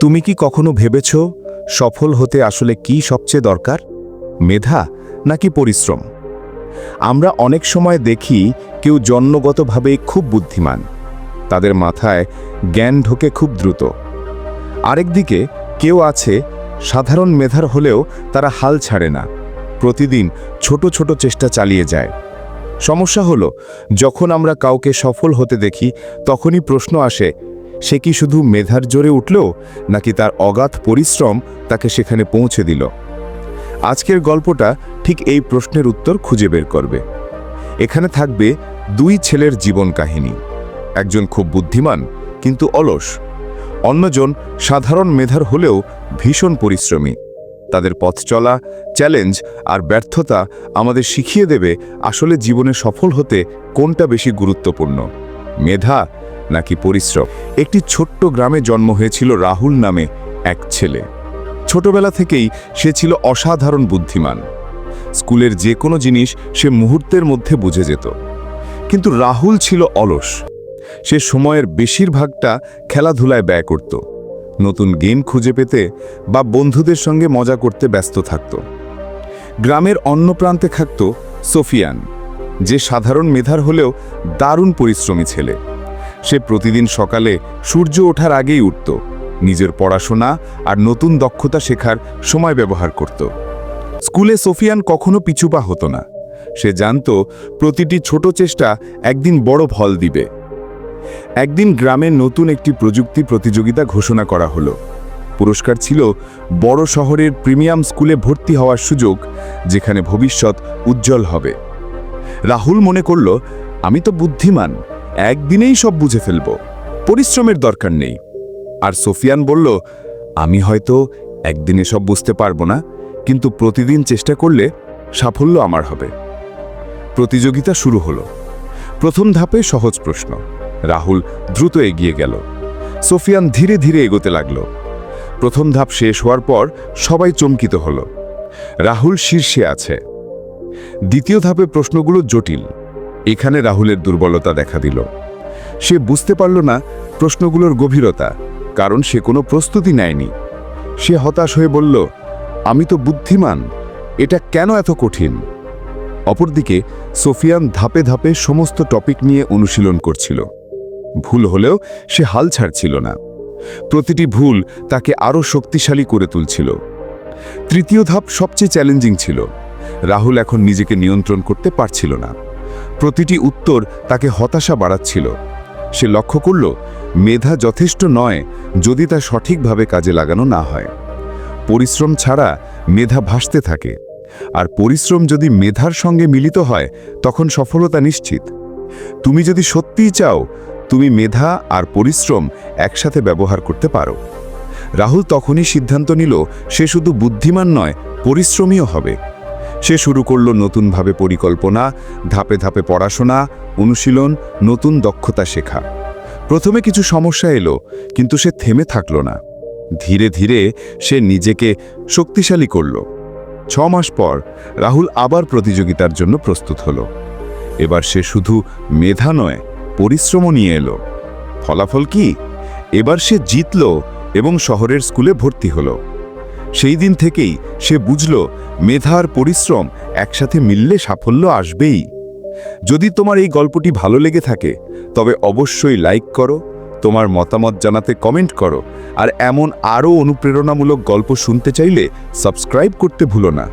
তুমি কি কখনো ভেবেছ সফল হতে আসলে কি সবচেয়ে দরকার? মেধা নাকি পরিশ্রম? আমরা অনেক সময় দেখি কেউ জন্মগতভাবে খুব বুদ্ধিমান। তাদের মাথায় জ্ঞান ঢোকে খুব দ্রুত। আরেকদিকে কেউ আছে, সাধারণ মেধার হলেও তারা হাল ছাড়ে না। প্রতিদিন ছোট ছোট চেষ্টা চালিয়ে যায়। সমস্যা হলো, যখন আমরা কাউকে সফল হতে দেখি, তখনই প্রশ্ন আসে সে কি শুধু মেধার জোরে উঠল, নাকি তার অগাধ পরিশ্রম তাকে সেখানে পৌঁছে দিল? আজকের গল্পটা ঠিক এই প্রশ্নের উত্তর খুঁজে বের করবে। এখানে থাকবে দুই ছেলের জীবন কাহিনী। একজন খুব বুদ্ধিমান, কিন্তু অলস। অন্যজন সাধারণ মেধার হলেও ভীষণ পরিশ্রমী। তাদের পথ চলা, চ্যালেঞ্জ আর ব্যর্থতা আমাদের শিখিয়ে দেবে আসলে জীবনে সফল হতে কোনটা বেশি গুরুত্বপূর্ণ। মেধা নাকি পরিশ্রম? একটি ছোট্ট গ্রামে জন্ম হয়েছিল রাহুল নামে এক ছেলে। ছোটবেলা থেকেই সে ছিল অসাধারণ বুদ্ধিমান। স্কুলের যে কোনো জিনিস সে মুহূর্তের মধ্যে বুঝে যেত। কিন্তু রাহুল ছিল অলস। সে সময়ের বেশিরভাগটা খেলাধুলায় ব্যয় করত। নতুন গেম খুঁজে পেতে বা বন্ধুদের সঙ্গে মজা করতে ব্যস্ত থাকত। গ্রামের অন্য প্রান্তে থাকত সোফিয়ান, যে সাধারণ মেধার হলেও দারুণ পরিশ্রমী ছেলে। সে প্রতিদিন সকালে সূর্য ওঠার আগেই উঠত। নিজের পড়াশোনা আর নতুন দক্ষতা শেখার সময় ব্যবহার করত। স্কুলে সোফিয়ান কখনো পিছুপা হতো না। সে জানত প্রতিটি ছোট চেষ্টা একদিন বড় ফল দিবে। একদিন গ্রামে নতুন একটি প্রযুক্তি প্রতিযোগিতা ঘোষণা করা হলো। পুরস্কার ছিল বড় শহরের প্রিমিয়াম স্কুলে ভর্তি হওয়ার সুযোগ, যেখানে ভবিষ্যৎ উজ্জ্বল হবে। রাহুল মনে করল, আমি তো বুদ্ধিমান। একদিনেই সব বুঝে ফেলব। পরিশ্রমের দরকার নেই। আর সোফিয়ান বলল, আমি হয়তো একদিনে সব বুঝতে পারব না, কিন্তু প্রতিদিন চেষ্টা করলে সাফল্য আমার হবে। প্রতিযোগিতা শুরু হলো। প্রথম ধাপে সহজ প্রশ্ন। রাহুল দ্রুত এগিয়ে গেল। সোফিয়ান ধীরে ধীরে এগোতে লাগল। প্রথম ধাপ শেষ হওয়ার পর সবাই চমকিত হল। রাহুল শীর্ষে আছে। দ্বিতীয় ধাপে প্রশ্নগুলো জটিল। এখানে রাহুলের দুর্বলতা দেখা দিল। সে বুঝতে পারল না প্রশ্নগুলোর গভীরতা, কারণ সে কোনো প্রস্তুতি নেয়নি। সে হতাশ হয়ে বলল, আমি তো বুদ্ধিমান, এটা কেন এত কঠিন? অপরদিকে, সোফিয়ান ধাপে ধাপে সমস্ত টপিক নিয়ে অনুশীলন করছিল। ভুল হলেও সে হাল ছাড়ছিল না। প্রতিটি ভুল তাকে আরও শক্তিশালী করে তুলছিল। তৃতীয় ধাপ সবচেয়ে চ্যালেঞ্জিং ছিল। রাহুল এখন নিজেকে নিয়ন্ত্রণ করতে পারছিল না। প্রতিটি উত্তর তাকে হতাশা বাড়াচ্ছিল। সে লক্ষ্য করল, মেধা যথেষ্ট নয় যদি তা সঠিকভাবে কাজে লাগানো না হয়। পরিশ্রম ছাড়া মেধা ভাসতে থাকে। আর পরিশ্রম যদি মেধার সঙ্গে মিলিত হয়, তখন সফলতা নিশ্চিত। তুমি যদি সত্যিই চাও, তুমি মেধা আর পরিশ্রম একসাথে ব্যবহার করতে পারো। রাহুল তখনই সিদ্ধান্ত নিল, সে শুধু বুদ্ধিমান নয়, পরিশ্রমীও হবে। সে শুরু করল নতুনভাবে পরিকল্পনা, ধাপে ধাপে পড়াশোনা, অনুশীলন, নতুন দক্ষতা শেখা। প্রথমে কিছু সমস্যা এলো, কিন্তু সে থেমে থাকল না। ধীরে ধীরে সে নিজেকে শক্তিশালী করল। ছ মাস পর রাহুল আবার প্রতিযোগিতার জন্য প্রস্তুত হলো। এবার সে শুধু মেধা নয়, পরিশ্রমও নিয়ে এলো। ফলাফল কি? এবার সে জিতল এবং শহরের স্কুলে ভর্তি হলো। সেই দিন থেকেই সে বুঝল মেধার পরিশ্রম একসাথে মিললে সাফল্য আসবেই। যদি তোমার এই গল্পটি ভালো লেগে থাকে, তবে অবশ্যই লাইক করো, তোমার মতামত জানাতে কমেন্ট করো, আর এমন আরও অনুপ্রেরণামূলক গল্প শুনতে চাইলে সাবস্ক্রাইব করতে ভুলো না।